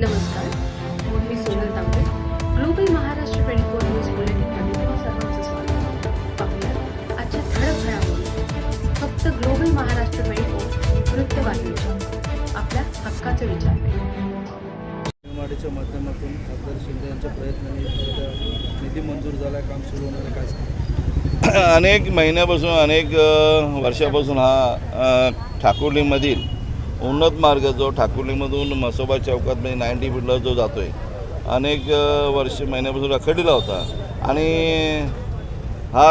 नमस्कार. मी Sonal Tambe. Global Maharashtra twenty four news बुलेटिनमध्ये तुम्हा सर्वांचं स्वागत. पाहूया आजच्या ठळक घडामोडी फक्त ग्लोबल महाराष्ट्र ट्वेंटी फोर वृत्तवाहिनीच्या आपल्या हक्काचे विचार. माध्यमातून खासदार शिंदे यांच्या प्रयत्नांनी निधी मंजूर झाला काम सुरू होणार आहे. काय अनेक महिन्यापासून अनेक वर्षापासून हा ठाकुर्लीमधील उन्नत मार्ग जो ठाकुर्लीमधून म्हसोबा चौकात म्हणजे नाईन्टी फीटला जो जातो आहे अनेक वर्ष महिन्यापासून रखडलेला होता. आणि हा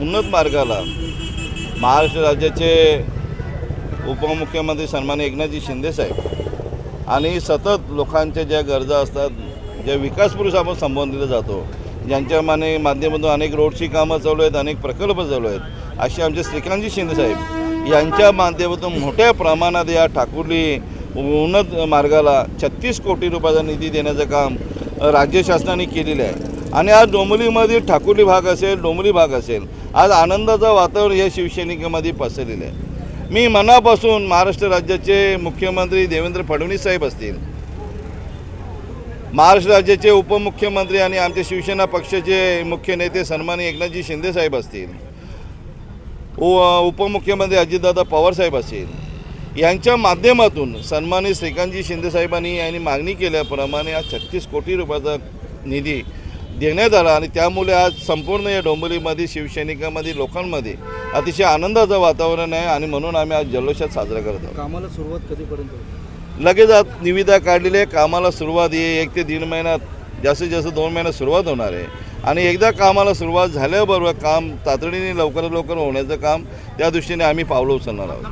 उन्नत मार्गाला महाराष्ट्र राज्याचे उपमुख्यमंत्री सन्मान्य एकनाथजी शिंदेसाहेब आणि सतत लोकांच्या ज्या गरजा असतात ज्या विकासपुरुष आपण संबोधले जातो ज्यांच्या माने माध्यमातून अनेक रोडची कामं चालू आहेत अनेक प्रकल्प चालू आहेत असे आमचे श्रीकांतजी शिंदेसाहेब यांच्या माध्यमातून मोठ्या प्रमाणात या ठाकुर्ली उन्नत मार्गाला छत्तीस कोटी रुपयाचा निधी देण्याचं काम राज्य शासनाने केलेलं आहे. आणि आज डोंबिवलीमध्ये ठाकुर्ली भाग असेल डोंबली भाग असेल आज आनंदाचं वातावरण या शिवसैनिकामध्ये पसरलेलं आहे. मी मनापासून महाराष्ट्र राज्याचे मुख्यमंत्री देवेंद्र फडणवीस साहेब असतील महाराष्ट्र राज्याचे उपमुख्यमंत्री आणि आमचे शिवसेना पक्षाचे मुख्य नेते सन्मानी एकनाथजी शिंदे साहेब असतील उपमुख्यमंत्री अजितदादा पवार साहेब असतील. यांच्या माध्यमातून सन्मानित श्रीकांतजी शिंदे साहेबांनी यांनी मागणी केल्याप्रमाणे आज छत्तीस कोटी रुपयाचा निधी देण्यात आला आणि त्यामुळे आज संपूर्ण या डोंबिवलीमध्ये शिवसैनिकामध्ये लोकांमध्ये अतिशय आनंदाचं वातावरण आहे आणि म्हणून आम्ही आज जल्लोषात साजरा करत आहोत. कामाला सुरुवात कधीपर्यंत लगेच आज निविदा काढलेली आहे कामाला सुरुवात आहे एक ते दीड महिन्यात जास्तीत जास्त दोन महिन्यात सुरुवात होणार आहे. आणि एकदा कामाला सुरुवात झाल्याबरोबर काम तातडीने लवकरात लवकर होण्याचं काम त्या दृष्टीने आम्ही पावलं उचलणार आहोत.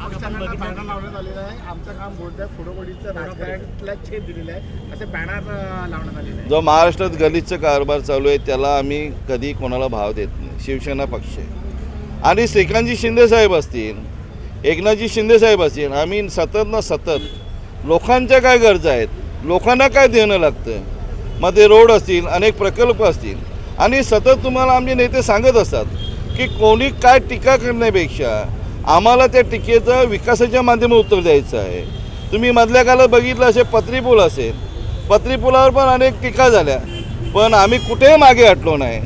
जो महाराष्ट्रात गलिच्छ कारभार चालू आहे त्याला आम्ही कधी कोणाला भाव देत नाही. शिवसेना पक्ष आणि श्रीकांतजी शिंदे साहेब असतील एकनाथजी शिंदे साहेब असतील आम्ही सतत ना सतत लोकांच्या काय गरजा आहेत? लोकांना काय देणं लागतं? मग ते रोड असतील अनेक प्रकल्प असतील. आणि सतत तुम्हाला आमचे नेते सांगत असतात की कोणी काय टीका करण्यापेक्षा आम्हाला त्या टीकेचं विकासाच्या माध्यमात उत्तर द्यायचं आहे. तुम्ही मधल्या काळात बघितलं असे पत्री पूल असेल. पत्री पुलावर पण अनेक टीका झाल्या. पण आम्ही कुठेही मागे हटलो नाही.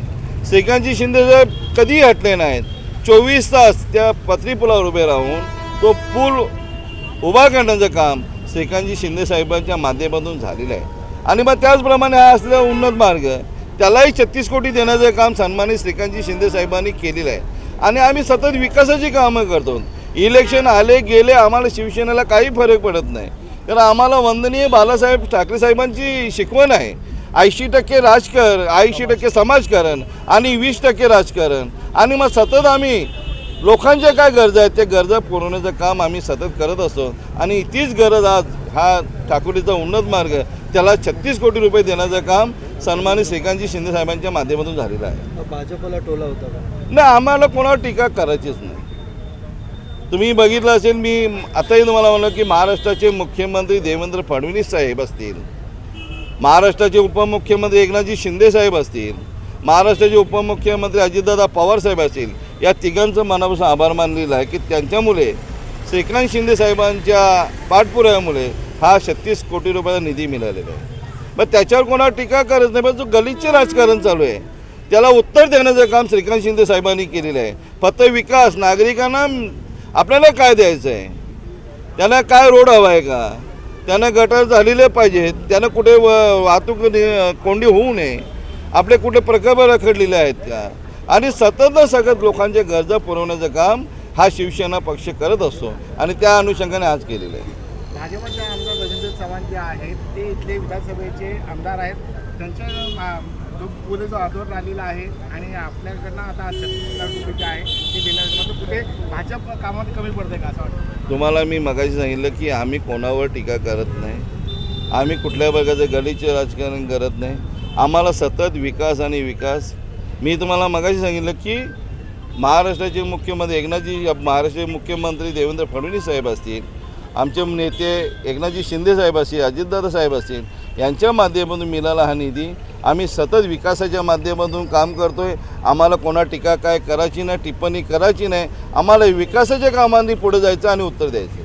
श्रीकांतजी शिंदे साहेब कधीही हटले नाहीत. चोवीस तास त्या पत्री पुलावर उभे राहून तो पूल उभा करण्याचं काम श्रीकांतजी शिंदेसाहेबांच्या माध्यमातून झालेलं आहे. आणि मग त्याचप्रमाणे हा असलेला उन्नत मार्ग त्यालाही छत्तीस कोटी देण्याचं काम सन्मानित श्रीकांतजी शिंदे साहेबांनी केलेलं आहे. आणि आम्ही सतत विकासाची कामं करतो. इलेक्शन आले गेले आम्हाला शिवसेनेला काही फरक पडत नाही. कारण आम्हाला वंदनीय बालासाहेब ठाकरे साहेबांची शिकवण आहे. ऐंशी टक्के राजकारण ऐंशी टक्के समाजकारण आणि वीस टक्के राजकारण. आणि मग सतत आम्ही लोकांच्या काय गरजा आहेत त्या गरजा पुरवण्याचं काम आम्ही सतत करत असतो. आणि तीच गरज आज हा ठाकुरीचा उन्नत मार्ग त्याला छत्तीस कोटी रुपये देण्याचं काम सन्मानित श्रीकांतजी शिंदे साहेबांच्या माध्यमातून झालेलं आहे. भाजपला टोला होता नाही आम्हाला कोणावर टीका करायचीच नाही. तुम्ही बघितलं असेल मी आताही तुम्हाला म्हणलं की महाराष्ट्राचे मुख्यमंत्री देवेंद्र फडणवीस साहेब असतील महाराष्ट्राचे उपमुख्यमंत्री एकनाथजी शिंदे साहेब असतील महाराष्ट्राचे उपमुख्यमंत्री अजितदादा पवार साहेब असतील या तिघांचं मनापासून आभार मानलेला आहे की त्यांच्यामुळे श्रीकांत शिंदे साहेबांच्या पाठपुराव्यामुळे हा छत्तीस कोटी रुपयाचा निधी मिळालेला आहे. मग त्याच्यावर कोणावर टीका करत नाही पण जो गलिच्छ राजकारण चालू आहे त्याला उत्तर देण्याचं काम श्रीकांत शिंदे साहेबांनी केलेलं आहे. फक्त विकास नागरिकांना आपल्याला काय द्यायचं आहे त्यांना काय रोड हवा आहे का? त्यांना गटार झालेले पाहिजेत त्यांना कुठे व वाहतूक कोंडी होऊ नये. आपले कुठे प्रकल्प रखडलेले आहेत का? आणि सतत सगळ्यात लोकांच्या गरजा पुरवण्याचं काम हा शिवसेना पक्ष करत असतो आणि त्या अनुषंगाने आज केलेलं आहे. चव्हाण जे आहेत ते इथले विधानसभेचे आमदार आहेत. त्यांच्या जो पुढे जो आदोर आलेला आहे आणि आपल्याकडनं आता छत्तीस रुपये जे आहे ते देण्यात कुठे भाजप कामात कमी पडते का असं वाटतं? तुम्हाला मी मगाशी सांगितलं की आम्ही कोणावर टीका करत नाही. आम्ही कुठल्या प्रकारचं गलीचे राजकारण करत नाही. आम्हाला सतत विकास आणि विकास. मी तुम्हाला मगाशी सांगितलं की महाराष्ट्राचे मुख्यमंत्री एकनाथजी महाराष्ट्राचे मुख्यमंत्री देवेंद्र फडणवीस साहेब असतील. आमचे नेते एकनाथजी शिंदे साहेब असतील अजितदादा साहेब असतील यांच्या माध्यमातून मिळाला हा निधी. आम्ही सतत विकासाच्या माध्यमातून काम करतो आहे आम्हाला कोणा टीका काय करायची नाही टिप्पणी करायची नाही. आम्हाला विकासाच्या कामांनी पुढे जायचं आणि उत्तर द्यायचं.